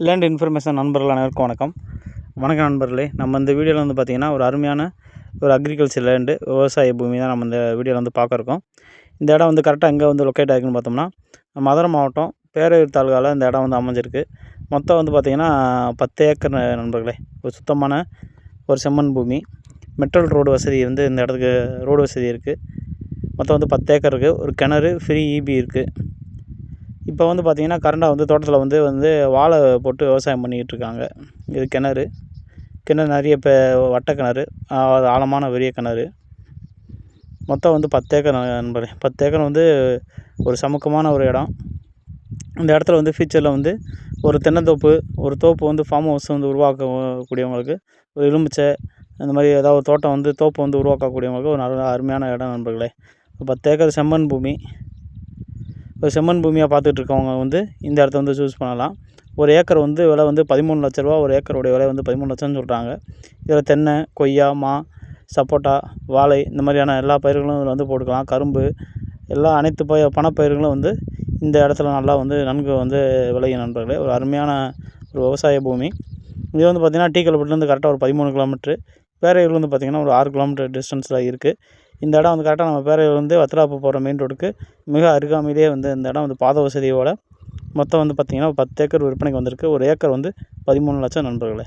Land information நண்பர்கள் அனைவருக்கும் வணக்கம். வணக்கம் நண்பர்களே. நம்ம இந்த வீடியோவில் வந்து பார்த்திங்கன்னா ஒரு அருமையான ஒரு அக்ரிகல்ச்சர் லேண்டு விவசாய பூமி தான் நம்ம இந்த வீடியோவில் வந்து பார்க்குறோம் இந்த இடம் வந்து கரெக்டாக எங்கே வந்து லொக்கேட் ஆகிருக்குன்னு பார்த்தோம்னா மதுரை மாவட்டம் பேரையூர் தாலுகாவில் இந்த இடம் வந்து அமைஞ்சிருக்கு. மொத்தம் வந்து பார்த்திங்கன்னா பத்து ஏக்கர் நண்பர்களே. ஒரு சுத்தமான ஒரு செம்மண் பூமி. மெட்ரல் ரோடு வசதி வந்து இந்த இடத்துக்கு ரோடு வசதி இருக்குது மொத்தம் வந்து பத்து ஏக்கர் இருக்குது ஒரு கிணறு ஃப்ரீ இபி இருக்குது இப்போ வந்து பார்த்திங்கன்னா கரண்டாக வந்து தோட்டத்தில் வந்து வந்து வாழை போட்டு விவசாயம் பண்ணிக்கிட்டு இருக்காங்க. இது கிணறு. கிணறு நிறைய இப்போ வட்டக்கிணறு கிணறு ஆழமான பெரிய கிணறு. மொத்தம் வந்து பத்து ஏக்கர் ந- நண்பரே பத்து ஏக்கர் வந்து ஒரு சமுக்கமான ஒரு இடம். இந்த இடத்துல வந்து ஃபியூச்சரில் வந்து ஒரு தென்னந்தோப்பு ஒரு தோப்பு வந்து ஃபார்ம் ஹவுஸ் வந்து உருவாக்கக்கூடியவங்களுக்கு ஒரு எலுமிச்சை அந்த மாதிரி ஏதாவது ஒரு தோட்டம் வந்து தோப்பு வந்து உருவாக்கக்கூடியவங்களுக்கு ஒரு நல்ல அருமையான இடம் நண்பர்களே. பத்து ஏக்கர் செம்மண் பூமி. ஒரு செம்மண் பூமியாக பார்த்துட்டு இருக்கவங்க வந்து இந்த இடத்த வந்து சூஸ் பண்ணலாம். ஒரு ஏக்கர் வந்து விலை வந்து பதிமூணு லட்ச ரூபா ஒரு ஏக்கருடைய விலை வந்து பதிமூணு லட்சம்னு சொல்கிறாங்க இதில் தென்னை கொய்யா மா சப்போட்டா வாழை இந்த மாதிரியான எல்லா பயிர்களும் இதில் வந்து போட்டுக்கலாம். கரும்பு எல்லா அனைத்து பய பணப்பயிர்களும் வந்து இந்த இடத்துல நல்லா வந்து நன்கு வந்து விளையும் நண்பர்களே. ஒரு அருமையான ஒரு விவசாய பூமி. இது வந்து பார்த்திங்கன்னா டீ கலப்பட்டிலேருந்து கரெக்டாக ஒரு பதிமூணு கிலோமீட்ரு பேரையூர் வந்து பார்த்திங்கன்னா ஒரு ஆறு கிலோமீட்டர் டிஸ்டன்ஸில் இருக்குது இந்த இடம் வந்து கரெக்டாக நம்ம பேரையூர் வந்து வத்திராப்பு போகிற மெயின் ரோடுக்கு மிக அருகாமையிலே வந்து இந்த இடம் வந்து பாத வசதியோட மொத்தம் வந்து பார்த்திங்கன்னா பத்து ஏக்கர் விற்பனைக்கு வந்திருக்கு. ஒரு ஏக்கர் வந்து பதிமூணு லட்சம் நண்பர்களே.